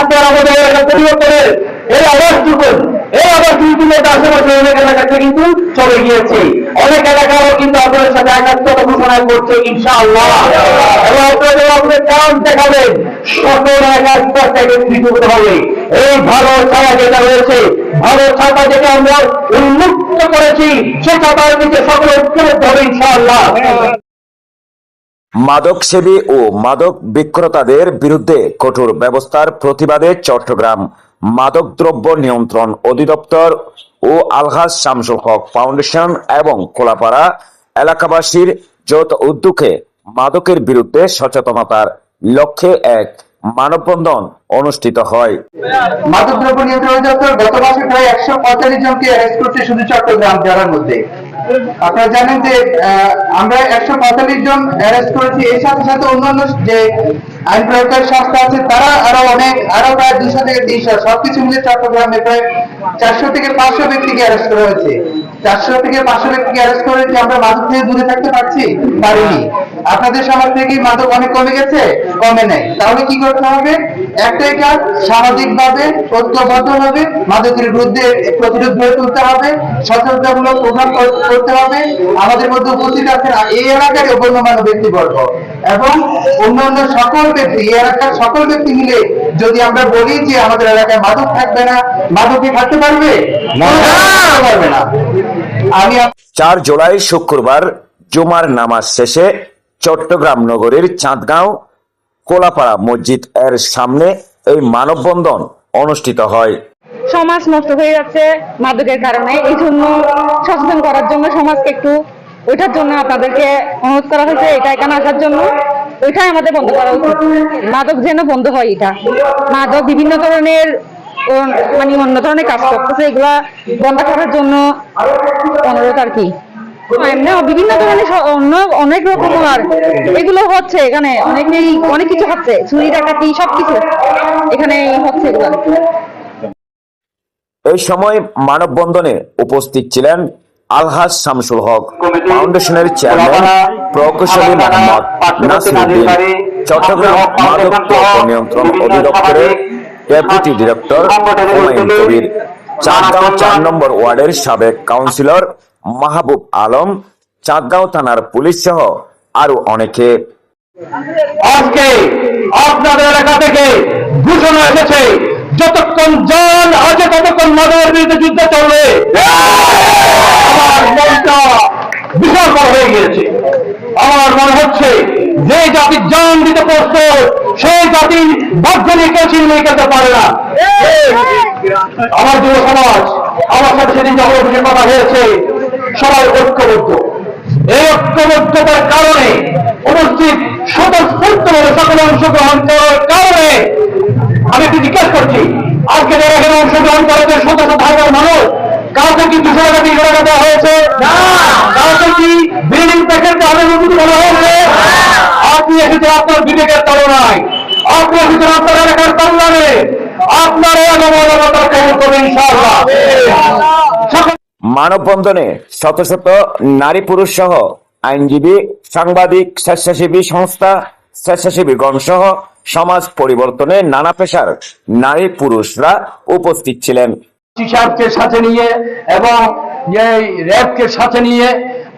আপনারা আমাদের এলাকা পরিবর্তনের এই আওয়াজটুকু এই একাত্মতা সকল স্তর থেকে হবে। এই ভালো ছায়া যেটা রয়েছে, ভালো ছাতা যেটা আমরা উন্মুক্ত করেছি, সে ছাতার নিচে সকল ঐক্যবদ্ধ হবে, ইনশাআল্লাহ। মাদক সেবী ও মাদক বিক্রেতাদের বিরুদ্ধে কঠোর ব্যবস্থার প্রতিবাদে চট্টগ্রাম মাদকদ্রব্য নিয়ন্ত্রণ অধিদপ্তর ও আলহাজ শামসুল হক ফাউন্ডেশন এবং কোলাপাড়া এলাকাবাসীর যৌথ উদ্যোগে মাদকের বিরুদ্ধে সচেতনতার লক্ষ্যে এক মানববন্ধন অনুষ্ঠিত হয়। মাদকদ্রব্য নিয়ন্ত্রণ অধিদপ্তর গত মাসে প্রায় একশো পঁয়তাল্লিশ জনকে অ্যারেস্ট করছে শুধু চট্টগ্রাম জেলার মধ্যে। আপনারা জানেন যে আমরা একশো পঁয়তাল্লিশ জন অ্যারেস্ট করেছি। এর সাথে সাথে অন্যান্য যে আইন প্রয়োগকারী সংস্থা আছে, তারা আরও অনেক, আরও প্রায় দুশো থেকে তিনশো, সবকিছু মিলে চট্টগ্রামে প্রায় চারশো থেকে পাঁচশো ব্যক্তিকে অ্যারেস্ট করা হয়েছে। চারশো থেকে পাঁচশো ব্যক্তিকে অ্যারেস্ট করে কি আমরা মাদক থেকে দূরে থাকতে পারছি পারিনি। আপনাদের সমাজ থেকে মাদক অনেক কমে গেছে কমে নাই। তাহলে কি করতে হবে? একটাই কাজ সামাজিক ভাবে ঐক্যবদ্ধ ভাবে মাদকের বিরুদ্ধে প্রতিরোধ গড়ে তুলতে হবে সচেতনতামূলক কর- করতে হবে। আমাদের মধ্যে উপস্থিত আছেন এই এলাকার গণ্যমান্য ব্যক্তিবর্গ এবং অন্যান্য সকল ব্যক্তি এই এলাকার সকল ব্যক্তি মিলে যদি আমরা বলি যে আমাদের এলাকায় মাদক থাকবে না মাদক কি থাকতে পারবে? না। পারবে না। চার জুলাই শুক্রবার জুমার নামাজ শেষে চট্টগ্রাম নগরীর চাঁদগাঁও কোলাপাড়া মসজিদ এর সামনে এই মানববন্ধন অনুষ্ঠিত হয়। সমাজ নষ্ট হয়ে যাচ্ছে মাদকের কারণে। এই জন্য সচেতন করার জন্য সমাজকে একটু ওইটার জন্য আপনাদেরকে অনুরোধ করা হয়েছে এটা এখানে আসার জন্য। ওইটাই আমাদের বন্ধ করা উচিত। মাদক যেন বন্ধ হয় এটা। মাদক বিভিন্ন ধরনের মানে অন্য ধরনের কাজ করতেছে, এগুলা বন্ধ করার জন্য অনুরোধ আর কি। এমনি বিভিন্ন ধরনের অন্য অনেক রকম আর এগুলো হচ্ছে, এখানে অনেকেই অনেক কিছু হচ্ছে, চুরি, ডাকাতি, সবকিছু এখানে হচ্ছে এগুলো। এই সময় মানববন্ধনে উপস্থিত ছিলেন আলহাজ শামসুল হক ফাউন্ডেশনের চেয়ারম্যান প্রকৌশলী মোহাম্মদ নাসিরুদ্দিন চট্টগ্রাম মাদক নিয়ন্ত্রণ অধিদপ্তরের ডেপুটি ডিরেক্টর হুমায়ুন কবির চাঁদগাঁও চার নম্বর ওয়ার্ডের সাবেক কাউন্সিলর মাহবুব আলম চাঁদগাঁও থানার পুলিশ সহ আরও অনেকে। আজকে আপনাদের এলাকা থেকে ঘোষণা এসেছে, যতক্ষণ জন আছে ততক্ষণ মাদকের বিরুদ্ধে যুদ্ধ চলবে। আমার মনটা বিশাল হয়ে গিয়েছে। আমার মনে হচ্ছে যে জাতি জান দিতে প্রস্তুত, সেই জাতি বাধ্য কেউ ছিনিয়ে খেতে পারে না। আমার যুব সমাজ, আমার সাথে সেদিন যখন অফিসের কথা হয়েছে, সবাই ঐক্যবদ্ধ। এই ঐক্যবদ্ধতার কারণে উপস্থিত স্বতঃস্ফূর্তভাবে সকলে অংশগ্রহণ করার কারণে আমি একটু জিজ্ঞেস করছি, আজকে যারা এখানে অংশগ্রহণ করেছে শত শত হাজার মানুষ কাউকে কি দুশো টাকা তিনশো টাকা দেওয়া হয়েছে? কাউকে কি বিল্ডিং প্যাকেট তাহলে নতুন করা হয়েছে? আপনি এসেছেন আপনার বিবেকের তুলনায় আপনি এসেছেন আপনার এলাকার কল্যাণে আপনার অবমাননাটা কেমন করবেন ইনশাআল্লাহ। মানববন্ধনে শত শত নারী পুরুষ সহ আইনজীবী সাংবাদিক স্বেচ্ছাসেবী সংস্থা স্বেচ্ছাসেবীগণ সহ সমাজ পরিবর্তনে নানা পেশার নারী পুরুষরা উপস্থিত ছিলেন। টিচারকে সাথে নিয়ে এবং এই র্যাবকে সাথে নিয়ে,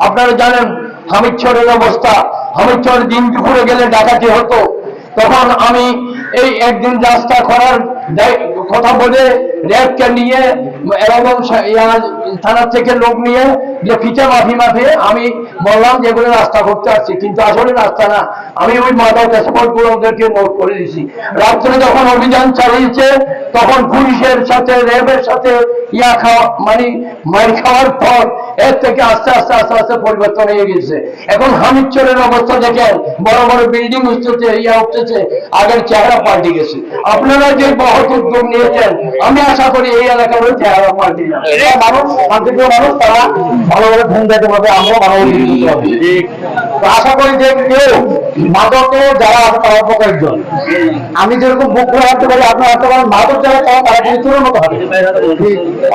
আপনারা জানেন হামিদচরের অবস্থা। হামিদচর দিন দুপুরে গেলে ডাকাতি হতো। তখন আমি এই একদিন রাস্তা করার কথা বলে নিয়ে থেকে লোক নিয়ে যে ফিচে মাফি আমি বললাম যে এগুলো রাস্তা করতে আসছি, কিন্তু আসলে রাস্তা না। আমি ওই মাদক স্পটগুলো ওদেরকে নোট করে দিছি রাত্রে যখন অভিযান চালিয়েছে, তখন পুলিশের সাথে র্যাবের সাথে ইয়া খাওয়া মানে মাইর খাওয়ার পর এর থেকে আস্তে আস্তে আস্তে আস্তে পরিবর্তন হয়ে গেছে এখন হামিদচরের অবস্থা দেখেন বড় বড় বিল্ডিং উঠতেছে ইয়া উঠতেছে আগের চেহারা পাল্টে গেছে। আপনারা যে বহুত উদ্যোগ নিয়েছেন আমি আশা করি এই এলাকার ওই চেহারা পাল্টে যাবে। মানুষ শান্তিপ্রিয় মানুষ তারা ভালোভাবে ঘুম দিতে পারবে আমরাও ভালোভাবে আশা করি যে কেউ মাদকে যারা তারা উপকারী আমি যেরকম বুক করে হাঁটতে পারি, আপনারা হাঁটতে পারেন মাদক যারা তারা তারা কিন্তু চোরের মতো হবে।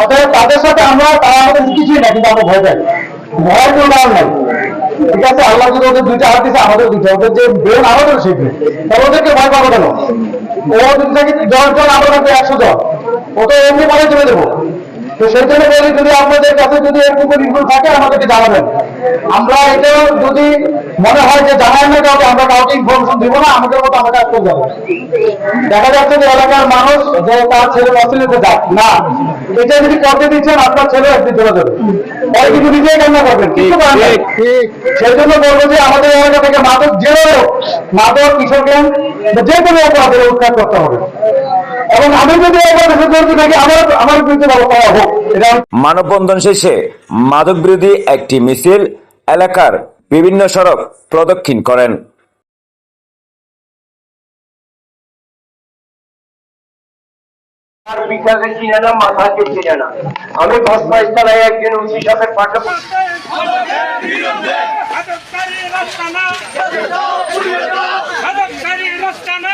অতএব তাদের সাথে আমরা, তারা আমাদের কিছুই না, কিন্তু আমরা ভয় পাই। ভয় কোনো আর নাই। ঠিক আছে, আল্লাহ যদি ওদের দুইটা হাত দিচ্ছে আমাদের দুইটা ওদের যে ব্রেন আমাদের ব্রেন। তাহলে ওদেরকে ভয় পাবো কেন? ও যদি থাকে দশ জন, আমরা থাকবে একশো জন ও এমনি বলে চলে দেবো তো সেই জন্য বলি যদি আপনাদের কাছে যদি ইনপুট থাকে আমাদেরকে জানাবেন। আমরা এটা যদি মনে হয় যে জানাই না কাউকে আমরা কাউকে ইনফরমেশন দিব না আমাদের মতো আমরা কাজ করে যাব। দেখা যাচ্ছে যে এলাকার মানুষ যে তার ছেলে অশ্লীলতে যাক না। এটা যদি করতে দিচ্ছেন আপনার ছেলে একদিন চলে যাবে। পরে কিন্তু নিজেই কান্না করবেন কিছু সেই জন্য বলব যে আমাদের এলাকা থেকে মাদক যে মাদক কিশোর জ্ঞান যে কোনো অপরাধের উৎখাত করতে হবে। এবং আমি যদি অপরাধ করতে থাকি আমার আমার বিরুদ্ধে ব্যবস্থা হোক। এটা মানববন্ধন শেষে মাদক বিরোধী একটি মিছিল এলাকার বিভিন্ন সড়ক প্রদক্ষিণ করেন। বিচারে চিনে না মাথাকে চিনে না। আমি একজন উচিত সাথে পাঠাবো আদবকারী রাস্তানা